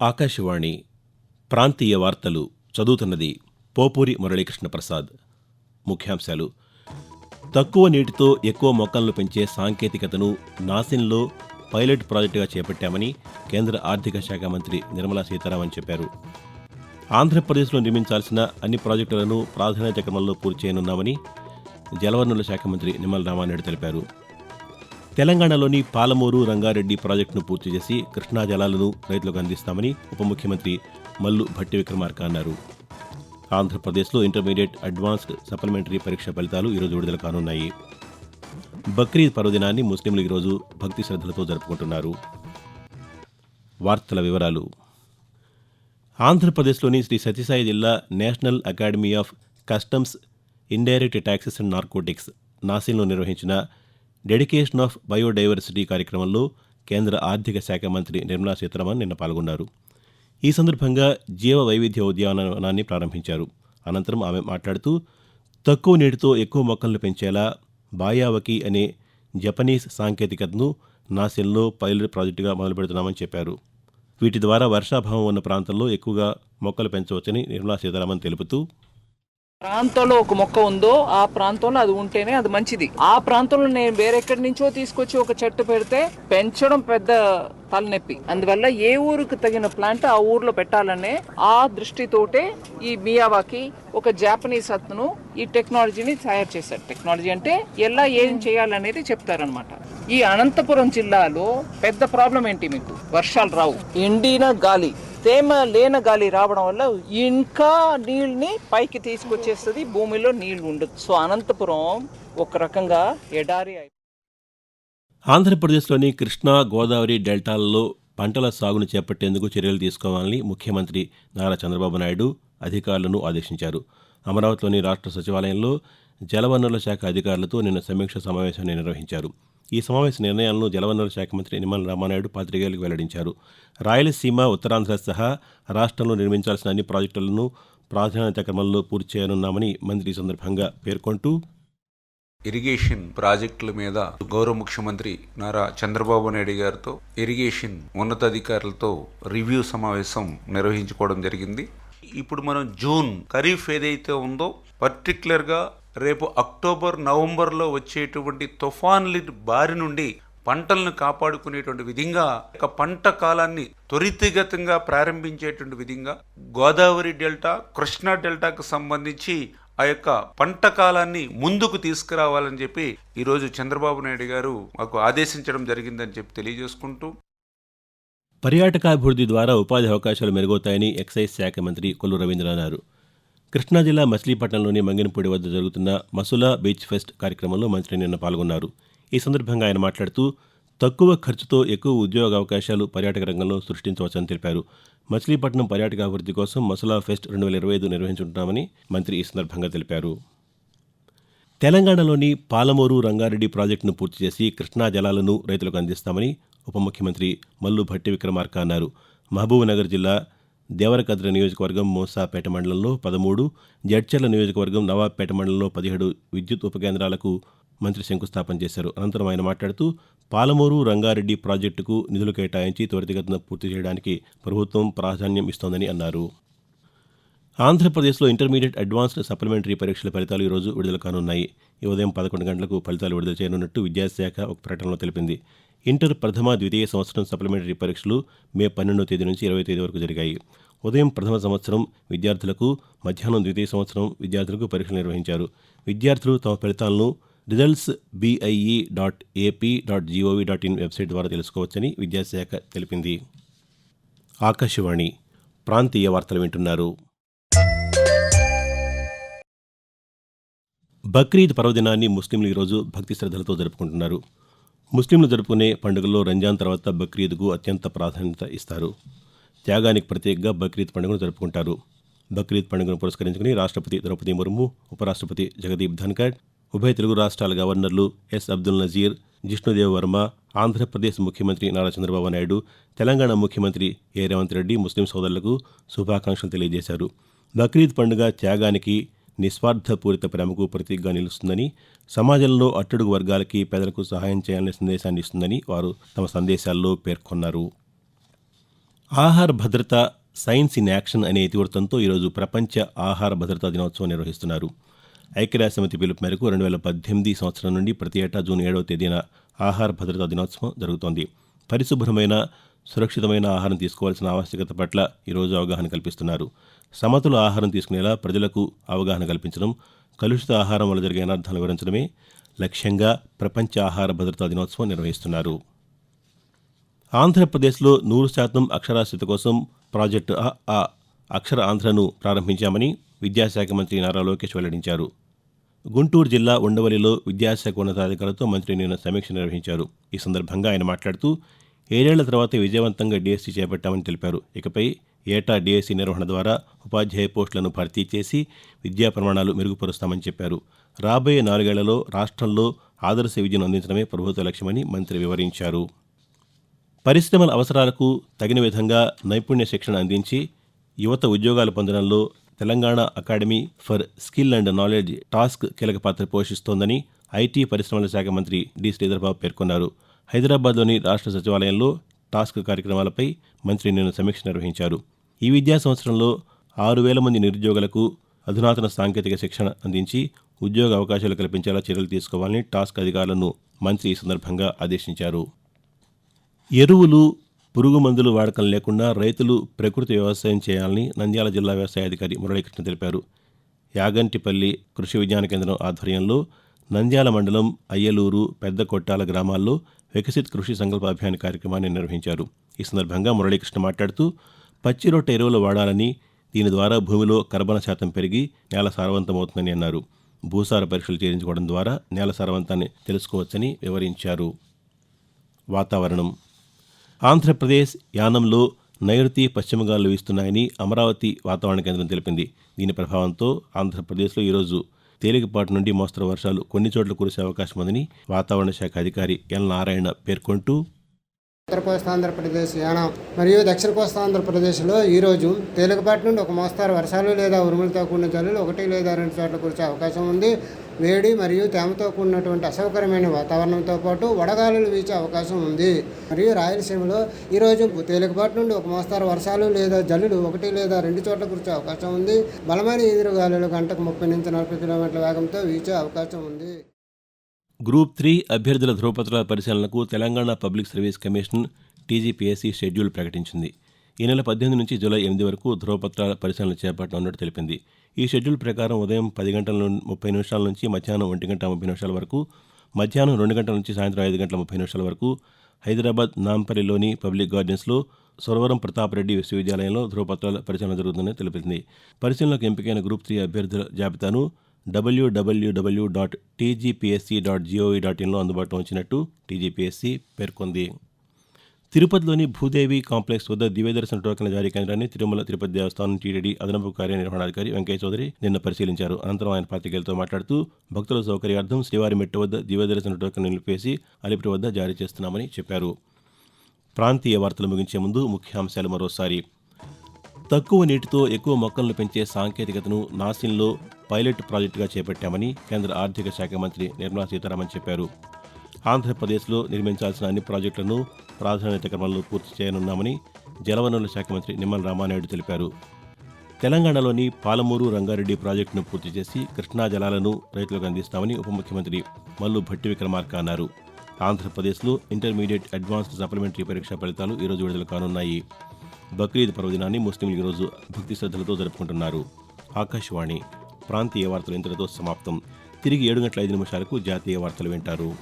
ఆకాశవాణి ప్రాంతీయ వార్తలు చదువుతున్నది పోపూరి మురళీకృష్ణ ప్రసాద్. ముఖ్యాంశాలు. తక్కువ నీటితో ఎక్కువ మొక్కలను పెంచే సాంకేతికతను నాసిన్లో పైలట్ ప్రాజెక్టుగా చేపట్టామని కేంద్ర ఆర్థిక శాఖ మంత్రి నిర్మలా సీతారామన్ చెప్పారు. ఆంధ్రప్రదేశ్లో నిర్మించాల్సిన అన్ని ప్రాజెక్టులను ప్రాధాన్యత క్రమంలో పూర్తి చేయనున్నామని జలవనరుల శాఖ మంత్రి నిమ్మల రామానాయుడు తెలిపారు. తెలంగాణలోని పాలమూరు రంగారెడ్డి ప్రాజెక్టును పూర్తి చేసి కృష్ణా జలాలను రైతులకు అందిస్తామని ఉప ముఖ్యమంత్రి మల్లు భట్టి విక్రమార్క అన్నారు. ఆంధ్రప్రదేశ్లో ఇంటర్మీడియట్ అడ్వాన్స్డ్ సప్లిమెంటరీ పరీక్ష ఫలితాలు ఈరోజు విడుదల కానున్నాయి. బక్రీద్ పర్వదినాన్ని ముస్లింలు ఈరోజు భక్తి శ్రద్ధలతో జరుపుకుంటున్నారు. వార్తల వివరాలు. ఆంధ్రప్రదేశ్లోని Sri Sathya Sai national academy of customs indirect taxes and narcotics నాసిన్లో నిర్వహించిన డెడికేషన్ ఆఫ్ బయోడైవర్సిటీ కార్యక్రమంలో కేంద్ర ఆర్థిక శాఖ మంత్రి నిర్మలా సీతారామన్ నిన్న పాల్గొన్నారు. ఈ సందర్భంగా జీవ వైవిధ్య ఉద్యానవనాన్ని ప్రారంభించారు. అనంతరం ఆమె మాట్లాడుతూ తక్కువ నీటితో ఎక్కువ మొక్కలను పెంచేలా బాయావకి అనే జపనీస్ సాంకేతికతను నాసిన్లో పైలట్ ప్రాజెక్టుగా మొదలుపెడుతున్నామని చెప్పారు. వీటి ద్వారా వర్షాభావం ఉన్న ప్రాంతంలో ఎక్కువగా మొక్కలు పెంచవచ్చని నిర్మలా సీతారామన్ తెలుపుతూ ప్రాంతంలో ఒక మొక్క ఉందో ఆ ప్రాంతంలో అది ఉంటేనే అది మంచిది. ఆ ప్రాంతంలో నేను వేరెక్కడి నుంచో తీసుకొచ్చి ఒక చెట్టు పెడితే పెంచడం పెద్ద తలనొప్పి. అందువల్ల ఏ ఊరికి తగిన ప్లాంట్ ఆ ఊర్లో పెట్టాలనే ఆ దృష్టితోటే ఈ మియావాకి ఒక జాపనీస్ అతను ఈ టెక్నాలజీని తయారు చేశారు. టెక్నాలజీ అంటే ఎలా ఏం చేయాలనేది చెప్తారనమాట ఈ అనంతపురం జిల్లాలో పెద్ద ప్రాబ్లం ఏంటి మీకు? వర్షాలు రావు. ఎండిన గాలి. తేమ లేన గాలి రావడం వల్ల ఇంకా నీళ్ళని పైకి తీసుకొచ్చేస్తుంది భూమిలో నీళ్ళు ఉండదు సో అనంతపురం ఒక రకంగా ఎడారి ఆంధ్రప్రదేశ్లోని కృష్ణా గోదావరి డెల్టాలలో పంటల సాగును చేపట్టేందుకు చర్యలు తీసుకోవాలని ముఖ్యమంత్రి నారా చంద్రబాబు నాయుడు అధికారులను ఆదేశించారు. అమరావతిలోని రాష్ట్ర సచివాలయంలో జలవనరుల శాఖ అధికారులతో నిన్న సమీక్ష సమావేశాన్ని నిర్వహించారు. ఈ సమావేశ నిర్ణయాలను జలవనరుల శాఖ మంత్రి నిమ్మల రామానాయుడు పాతికేయులకు వెల్లడించారు. రాయలసీమ ఉత్తరాంధ్ర సహా రాష్ట్రంలో నిర్మించాల్సిన అన్ని ప్రాజెక్టులను ప్రాధాన్యత క్రమంలో పూర్తి చేయనున్నామని మంత్రి ఈ సందర్భంగా పేర్కొంటూ ఇరిగేషన్ ప్రాజెక్టుల మీద గౌరవ ముఖ్యమంత్రి నారా చంద్రబాబు నాయుడు గారితో ఇరిగేషన్ ఉన్నతాధికారులతో రివ్యూ సమావేశం నిర్వహించుకోవడం జరిగింది. ఇప్పుడు మనం జూన్ ఖరీఫ్ ఏదైతే ఉందో పర్టికులర్గా రేపు అక్టోబర్ నవంబర్లో వచ్చేటువంటి తుఫాన్ల బారి నుండి పంటలను కాపాడుకునేటువంటి విధంగా ఒక పంట కాలాన్ని త్వరితగతంగా ప్రారంభించేటువంటి విధంగా గోదావరి డెల్టా కృష్ణా డెల్టాకు సంబంధించి ఆ యొక్క పంట కాలాన్ని ముందుకు తీసుకురావాలని చెప్పి ఈరోజు చంద్రబాబు నాయుడు గారు మాకు ఆదేశించడం జరిగిందని చెప్పి తెలియజేసుకుంటూ. పర్యాటకాభివృద్ధి ద్వారా ఉపాధి అవకాశాలు మెరుగవుతాయని ఎక్సైజ్ శాఖ మంత్రి కొల్లు రవీంద్ర అన్నారు. కృష్ణా జిల్లా మచిలీపట్నంలోని మంగినపూడి వద్ద జరుగుతున్న మసులా బీచ్ ఫెస్ట్ కార్యక్రమంలో మంత్రి నిన్న పాల్గొన్నారు. ఈ సందర్భంగా ఆయన మాట్లాడుతూ తక్కువ ఖర్చుతో ఎక్కువ ఉద్యోగ అవకాశాలు పర్యాటక రంగంలో సృష్టించవచ్చని తెలిపారు. మచిలీపట్నం పర్యాటక అభివృద్ధి కోసం మసులా ఫెస్ట్ రెండు వేల ఇరవై ఐదు నిర్వహించుంటున్నామని మంత్రి ఈ సందర్భంగా తెలిపారు. తెలంగాణలోని పాలమూరు రంగారెడ్డి ప్రాజెక్టును పూర్తి చేసి కృష్ణా జలాలను రైతులకు అందిస్తామని ఉప ముఖ్యమంత్రి మల్లు భట్టి విక్రమార్క అన్నారు. మహబూబ్నగర్ జిల్లా దేవరకద్ర నియోజకవర్గం మోసాపేట మండలంలో పదమూడు జడ్చర్ల నియోజకవర్గం నవాబ్పేట మండలంలో పదిహేడు విద్యుత్ ఉపకేంద్రాలకు మంత్రి శంకుస్థాపన చేశారు. అనంతరం ఆయన మాట్లాడుతూ పాలమూరు రంగారెడ్డి ప్రాజెక్టుకు నిధులు కేటాయించి త్వరితగతిన పూర్తి చేయడానికి ప్రభుత్వం ప్రాధాన్యం ఇస్తోందని అన్నారు. ఆంధ్రప్రదేశ్లో ఇంటర్మీడియట్ అడ్వాన్స్డ్ సప్లిమెంటరీ పరీక్షల ఫలితాలు ఈరోజు విడుదల కానున్నాయి. ఈ ఉదయం పదకొండు గంటలకు ఫలితాలు విడుదల చేయనున్నట్టు విద్యాశాఖ ఒక ప్రకటనలో తెలిపింది. ఇంటర్ ప్రథమ ద్వితీయ సంవత్సరం సప్లిమెంటరీ పరీక్షలు మే పన్నెండో తేదీ నుంచి ఇరవై తేదీ వరకు జరిగాయి. ఉదయం ప్రథమ సంవత్సరం విద్యార్థులకు మధ్యాహ్నం ద్వితీయ సంవత్సరం విద్యార్థులకు పరీక్షలు నిర్వహించారు. విద్యార్థులు తమ ఫలితాలను results BIE dot AP dot GOV dot in website ద్వారా తెలుసుకోవచ్చని విద్యాశాఖ తెలిపింది. ఆకాశవాణి ప్రాంతీయ వార్తలు వింటున్నారు. బక్రీద్ పర్వదినాన్ని ముస్లింలు ఈరోజు భక్తి శ్రద్ధలతో జరుపుకుంటున్నారు. ముస్లింలు జరుపుకునే పండుగల్లో రంజాన్ తర్వాత బక్రీద్కు అత్యంత ప్రాధాన్యత ఇస్తారు. త్యాగానికి ప్రత్యేకంగా బక్రీద్ పండుగను జరుపుకుంటారు. బక్రీద్ పండుగను పురస్కరించుకుని రాష్ట్రపతి ద్రౌపది ముర్ము ఉపరాష్ట్రపతి జగదీప్ ధన్కడ్ ఉభయ తెలుగు రాష్ట్రాల గవర్నర్లు ఎస్ అబ్దుల్ నజీర్ జిష్ణుదేవ్ వర్మ ఆంధ్రప్రదేశ్ ముఖ్యమంత్రి నారా చంద్రబాబు నాయుడు తెలంగాణ ముఖ్యమంత్రి ఏ రేవంత్ రెడ్డి ముస్లిం సోదరులకు శుభాకాంక్షలు తెలియజేశారు. బక్రీద్ పండుగ త్యాగానికి నిస్వార్థపూరిత ప్రేమకు ప్రతీకగా నిలుస్తుందని సమాజంలో అట్టడుగు వర్గాలకి పేదలకు సహాయం చేయాలనే సందేశాన్ని ఇస్తుందని వారు తమ సందేశాల్లో పేర్కొన్నారు. ఆహార భద్రత సైన్స్ ఇన్ యాక్షన్ అనే ఇతివృత్తంతో ఈరోజు ప్రపంచ ఆహార భద్రతా దినోత్సవం నిర్వహిస్తున్నారు. ఐక్యరాజ్య సమితి పిలుపు మేరకు రెండు వేల పద్దెనిమిది సంవత్సరం నుండి ప్రతి ఏటా జూన్ ఏడవ తేదీన ఆహార భద్రతా దినోత్సవం జరుగుతోంది. పరిశుభ్రమైన సురక్షితమైన ఆహారం తీసుకోవాల్సిన ఆవశ్యకత పట్ల ఈరోజు అవగాహన కల్పిస్తున్నారు. సమతుల ఆహారం తీసుకునేలా ప్రజలకు అవగాహన కల్పించడం కలుషిత ఆహారం వల్ల జరిగే అనర్థాలు వివరించడమే లక్ష్యంగా ప్రపంచ ఆహార భద్రతా దినోత్సవం నిర్వహిస్తున్నారు. ఆంధ్రప్రదేశ్లో నూరు శాతం అక్షరాస్యత కోసం ప్రాజెక్టు ఆ అక్షర ఆంధ్రను ప్రారంభించామని విద్యాశాఖ మంత్రి నారా లోకేష్ వెల్లడించారు. గుంటూరు జిల్లా ఉండవల్లిలో విద్యాశాఖ ఉన్నతాధికారులతో మంత్రి నిన్న సమీక్ష నిర్వహించారు. ఈ సందర్భంగా ఆయన మాట్లాడుతూ ఏడేళ్ళ తర్వాత విజయవంతంగా డీఎస్సీ చేపట్టామని తెలిపారు. ఇకపై ఏటా డీఎస్సీ నిర్వహణ ద్వారా ఉపాధ్యాయ పోస్టులను భర్తీ చేసి విద్యా ప్రమాణాలు మెరుగుపరుస్తామని చెప్పారు. రాబోయే నాలుగేళ్ళలో రాష్ట్రంలో ఆదర్శ విద్యను అందించడమే ప్రభుత్వ లక్ష్యమని మంత్రి వివరించారు. పరిశ్రమల అవసరాలకు తగిన విధంగా నైపుణ్య శిక్షణ అందించి యువత ఉద్యోగాలు పొందడంలో Telangana academy for skill and knowledge task కీలక పాత్ర పోషిస్తోందని ఐటీ పరిశ్రమల శాఖ మంత్రి డి. శ్రీధర్బాబు పేర్కొన్నారు. హైదరాబాద్లోని రాష్ట్ర సచివాలయంలో టాస్క్ కార్యక్రమాలపై మంత్రి నిన్న సమీక్ష నిర్వహించారు. ఈ విద్యా సంవత్సరంలో ఆరు వేల మంది నిరుద్యోగులకు అధునాతన సాంకేతిక శిక్షణ అందించి ఉద్యోగ అవకాశాలు కల్పించేలా చర్యలు తీసుకోవాలని టాస్క్ అధికారులను మంత్రి ఈ సందర్భంగా ఆదేశించారు. ఎరువులు పురుగు మందులు వాడకం లేకుండా రైతులు ప్రకృతి వ్యవసాయం చేయాలని నంద్యాల జిల్లా వ్యవసాయ అధికారి మురళీకృష్ణ తెలిపారు. యాగంటిపల్లి కృషి విజ్ఞాన కేంద్రం ఆధ్వర్యంలో నంద్యాల మండలం అయ్యలూరు పెద్ద కొట్టాల గ్రామాల్లో వికసిత్ కృషి సంకల్ప అభియాన్ కార్యక్రమాన్ని నిర్వహించారు. ఈ సందర్భంగా మురళీకృష్ణ మాట్లాడుతూ పచ్చి రొట్టె ఎరువులు వాడాలని దీని ద్వారా భూమిలో కర్బన శాతం పెరిగి నేల సారవంతమవుతుందని అన్నారు. భూసార పరీక్షలు చేయించుకోవడం ద్వారా నేల సారవంతాన్ని తెలుసుకోవచ్చని వివరించారు. వాతావరణం. ఆంధ్రప్రదేశ్ యానంలో నైరుతి పశ్చిమ గాలులు వీస్తున్నాయని అమరావతి వాతావరణ కేంద్రం తెలిపింది. దీని ప్రభావంతో ఆంధ్రప్రదేశ్లో ఈరోజు తేలికపాటి నుండి మోస్తరు వర్షాలు కొన్ని చోట్ల కురిసే అవకాశం ఉందని వాతావరణ శాఖ అధికారి ఎల్ నారాయణ పేర్కొంటూ ఉత్తర కోస్తాంధ్రప్రదేశ్ యానం మరియు దక్షిణ కోస్తాంధ్రప్రదేశ్లో ఈరోజు తేలికపాటి నుండి ఒక మోస్తారు. వర్షాలు లేదా ఉరుములతో కూడిన జల్లులు ఒకటి లేదా రెండు చోట్ల కురిసే అవకాశం ఉంది. వేడి మరియు తేమతో కూడినటువంటి అసౌకర్యమైన వాతావరణంతో పాటు వడగాలులు వీచే అవకాశం ఉంది. మరియు రాయలసీమలో ఈరోజు తేలికపాటి నుండి ఒక మోస్తారు. వర్షాలు లేదా జల్లులు ఒకటి లేదా రెండు చోట్ల కురిసే అవకాశం ఉంది. బలమైన ఎదురుగాలులు గంటకు ముప్పై నుంచి నలభై కిలోమీటర్ల వేగంతో వీచే అవకాశం ఉంది. గ్రూప్ త్రీ అభ్యర్థుల ధృవపత్రాల పరిశీలనకు Telangana public service commission TGPSC schedule ప్రకటించింది. ఈ నెల పద్దెనిమిది నుంచి జూలై ఎనిమిది వరకు ధృవపత్రాల పరిశీలన చేపట్టనున్నట్టు తెలిపింది. ఈ షెడ్యూల్ ప్రకారం ఉదయం పది గంటల నుండి ముప్పై నిమిషాల నుంచి మధ్యాహ్నం ఒంటి గంట ముప్పై నిమిషాల వరకు మధ్యాహ్నం రెండు గంటల నుంచి సాయంత్రం ఐదు గంటల ముప్పై నిమిషాల వరకు హైదరాబాద్ నాంపల్లిలోని పబ్లిక్ గార్డెన్స్లో సురవరం ప్రతాపరెడ్డి విశ్వవిద్యాలయంలో ధృవపత్రాల పరిశీలన జరుగుతుందని తెలిపింది. పరిశీలనకు ఎంపికైన గ్రూప్ త్రీ అభ్యర్థుల జాబితాను WWW dot TGPSC dot GOV dot ఇన్లో అందుబాటులో ఉంచినట్టు టీజీపీఎస్సీ పేర్కొంది. తిరుపతిలోని భూదేవి కాంప్లెక్స్ వద్ద దివ్యదర్శన టోకెన్ల జారీ కేంద్రాన్ని తిరుమల తిరుపతి దేవస్థానం టీటీడీ అదనపు కార్యనిర్వహణాధికారి వెంకయ్య చౌదరి నిన్న పరిశీలించారు. అనంతరం ఆయన పాతికేయులతో మాట్లాడుతూ భక్తుల సౌకర్యార్థం శ్రీవారి మెట్టు వద్ద దివ్యదర్శన టోకెన్ నిలిపేసి అలిపిరి వద్ద జారీ చేస్తున్నామని చెప్పారు. ప్రాంతీయ వార్తలు ముగించే ముందు ముఖ్యాంశాలు మరోసారి. తక్కువ నీటితో ఎక్కువ మొక్కలను పెంచే సాంకేతికతను నాసిన్లో పైలట్ ప్రాజెక్టుగా చేపట్టామని కేంద్ర ఆర్థిక శాఖ మంత్రి నిర్మలా సీతారామన్ చెప్పారు. ఆంధ్రప్రదేశ్లో నిర్మించాల్సిన అన్ని ప్రాజెక్టులను ప్రాధాన్యత క్రమంలో పూర్తి చేయనున్నామని జలవనరుల శాఖ మంత్రి నిమ్మల రామానాయుడు తెలిపారు. తెలంగాణలోని పాలమూరు రంగారెడ్డి ప్రాజెక్టును పూర్తి చేసి కృష్ణా జలాలను రైతులకు అందిస్తామని ఉప ముఖ్యమంత్రి మల్లు భట్టి విక్రమార్క అన్నారు. ఆంధ్రప్రదేశ్లో ఇంటర్మీడియట్ అడ్వాన్స్డ్ సప్లిమెంటరీ పరీక్షా ఫలితాలు ఈరోజు విడుదల కానున్నాయి. బక్రీద్ పర్వదినాన్ని ముస్లింలు ఈరోజు భక్తి శ్రద్ధలతో జరుపుకుంటున్నారు. ఆకాశవాణి ప్రాంతీయ వార్తలు ఇంతటితో సమాప్తం. తిరిగి ఏడు గంటల ఐదు నిమిషాలకు జాతీయ వార్తలు వింటారు.